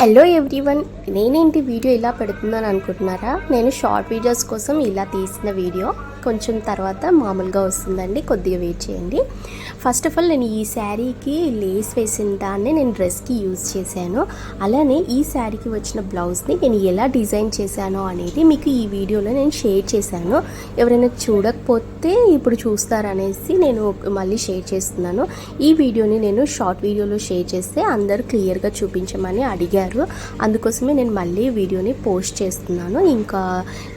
Hello everyone నేనేంటి video ఇలా పెడుతున్నాను అనుకుంటున్నారా? నేను షార్ట్ వీడియోస్ కోసం ఇలా తీసిన వీడియో. కొంచెం తర్వాత మామూలుగా వస్తుందండి. కొద్దిగా వెయిట్ చేయండి. ఫస్ట్ ఆఫ్ ఆల్ నేను ఈ శారీకి లేస్ వేసిన దాన్ని నేను డ్రెస్కి యూజ్ చేశాను. అలానే ఈ శారీకి వచ్చిన బ్లౌజ్ని నేను ఎలా డిజైన్ చేశానో అనేది మీకు ఈ వీడియోలో నేను షేర్ చేశాను. ఎవరైనా చూడకపోతే ఇప్పుడు చూస్తారనేసి నేను మళ్ళీ షేర్ చేస్తున్నాను. ఈ వీడియోని నేను షార్ట్ వీడియోలో షేర్ చేస్తే అందరూ క్లియర్గా చూపించమని అడిగారు. అందుకోసమే నేను మళ్ళీ వీడియోని పోస్ట్ చేస్తున్నాను. ఇంకా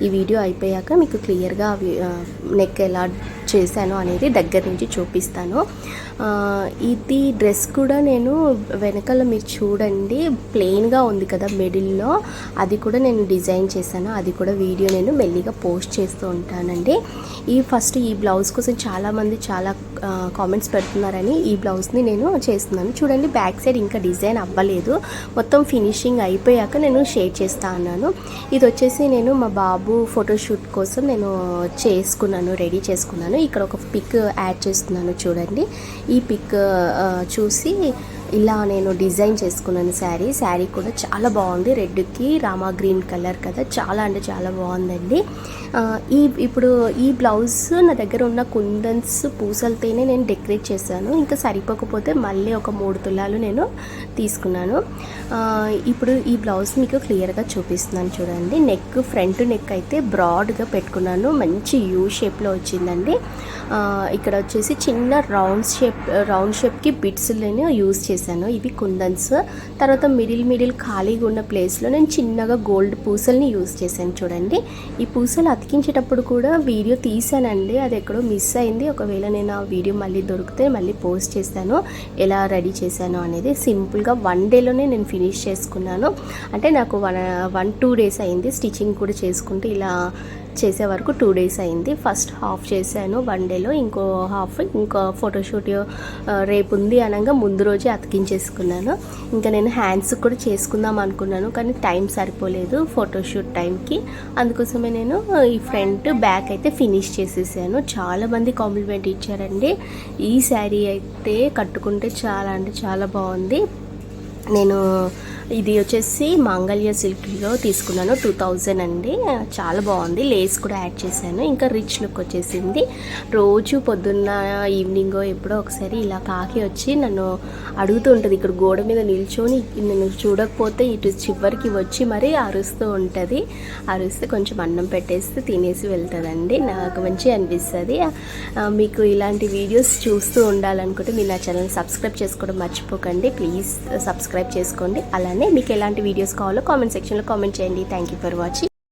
ఈ వీడియో అయిపోయాక మీకు క్లియర్గా love నెక్ ఎలా చేశాను అనేది దగ్గర నుంచి చూపిస్తాను. ఇది డ్రెస్ కూడా నేను వెనకాల మీరు చూడండి ప్లెయిన్గా ఉంది కదా మిడిల్లో. అది కూడా నేను డిజైన్ చేశాను. అది కూడా వీడియో నేను మెల్లిగా పోస్ట్ చేస్తూ ఉంటానండి. ఈ ఫస్ట్ ఈ బ్లౌజ్ కోసం చాలామంది చాలా కామెంట్స్ పెడుతున్నారని ఈ బ్లౌజ్ని నేను చేస్తున్నాను. చూడండి బ్యాక్ సైడ్ ఇంకా డిజైన్ అవ్వలేదు. మొత్తం ఫినిషింగ్ అయిపోయాక నేను షేర్ చేస్తా అన్నాను. ఇది వచ్చేసి నేను మా బాబు ఫోటోషూట్ కోసం నేను చేసుకున్నాను. రెడీ చేసుకున్నాను. ఇక్కడ ఒక పిక్ యాడ్ చేస్తున్నాను చూడండి. ఈ పిక్ చూసి ఇలా నేను డిజైన్ చేసుకున్నాను శారీ. శారీ కూడా చాలా బాగుంది. రెడ్కి రామా గ్రీన్ కలర్ కదా. చాలా అంటే చాలా బాగుందండి. ఈ ఇప్పుడు ఈ బ్లౌజ్ నా దగ్గర ఉన్న కుందన్స్ పూసలతోనే నేను డెకరేట్ చేశాను. ఇంకా సరిపోకపోతే మళ్ళీ ఒక మూడు తులాలు నేను తీసుకున్నాను. ఇప్పుడు ఈ బ్లౌజ్ మీకు క్లియర్గా చూపిస్తున్నాను చూడండి. నెక్ ఫ్రంట్ నెక్ అయితే బ్రాడ్గా పెట్టుకున్నాను. మంచి యూ షేప్లో వచ్చిందండి. ఇక్కడ వచ్చేసి చిన్న రౌండ్ షేప్ రౌండ్ షేప్కి బిట్స్ నేను యూజ్ చేశాను. ఇవి కుందన్స్. తర్వాత మిడిల్ మిడిల్ ఖాళీగా ఉన్న ప్లేస్లో నేను చిన్నగా గోల్డ్ పూసల్ని యూజ్ చేశాను చూడండి. ఈ పూసలు అతికించేటప్పుడు కూడా వీడియో తీసానండి అది ఎక్కడో మిస్ అయింది. ఒకవేళ నేను ఆ వీడియో మళ్ళీ దొరికితే మళ్ళీ పోస్ట్ చేశాను. ఎలా రెడీ చేశాను అనేది సింపుల్గా వన్ డేలోనే నేను ఫినిష్ చేసుకున్నాను. అంటే నాకు వన్ వన్ టూ డేస్ అయింది స్టిచ్చింగ్ కూడా చేసుకుంటూ ఇలా చేసే వరకు టూ డేస్ అయింది. ఫస్ట్ హాఫ్ చేశాను వన్ డేలో ఇంకో హాఫ్ ఇంకో ఫోటోషూట్ రేపు ఉంది అనగా ముందు రోజే అతికించేసుకున్నాను. ఇంకా నేను హ్యాండ్స్ కూడా చేసుకుందాం అనుకున్నాను కానీ టైం సరిపోలేదు ఫోటోషూట్ టైంకి. అందుకోసమే నేను ఈ ఫ్రంట్ బ్యాక్ అయితే ఫినిష్ చేసేసాను. చాలా మంది కాంప్లిమెంట్ ఇచ్చారండి. ఈ శారీ అయితే కట్టుకుంటే చాలా అంటే చాలా బాగుంది. నేను ఇది వచ్చేసి మాంగళ్య సిల్క్లో తీసుకున్నాను టూ థౌజండ్ అండి. చాలా బాగుంది. లేస్ కూడా యాడ్ చేశాను. ఇంకా రిచ్ లుక్ వచ్చేసింది. రోజు పొద్దున్న ఈవినింగ్ ఎప్పుడో ఒకసారి ఇలా కాకి వచ్చి నన్ను అడుగుతూ ఉంటుంది. ఇక్కడ గోడ మీద నిల్చొని నేను చూడకపోతే ఇటు చివరికి వచ్చి మరీ అరుస్తూ ఉంటుంది. అరుస్తే కొంచెం అన్నం పెట్టేస్తే తినేసి వెళ్తుందండి. నాకు మంచిగా అనిపిస్తుంది. మీకు ఇలాంటి వీడియోస్ చూస్తూ ఉండాలనుకుంటే మీరు నా ఛానల్ సబ్స్క్రైబ్ చేసుకోవడం మర్చిపోకండి. ప్లీజ్ సబ్స్క్రైబ్ చేసుకోండి. అలానే మీకు ఎలాంటి వీడియోస్ కావాలో కామెంట్ సెక్షన్లో కామెంట్ చేయండి. Thank you for watching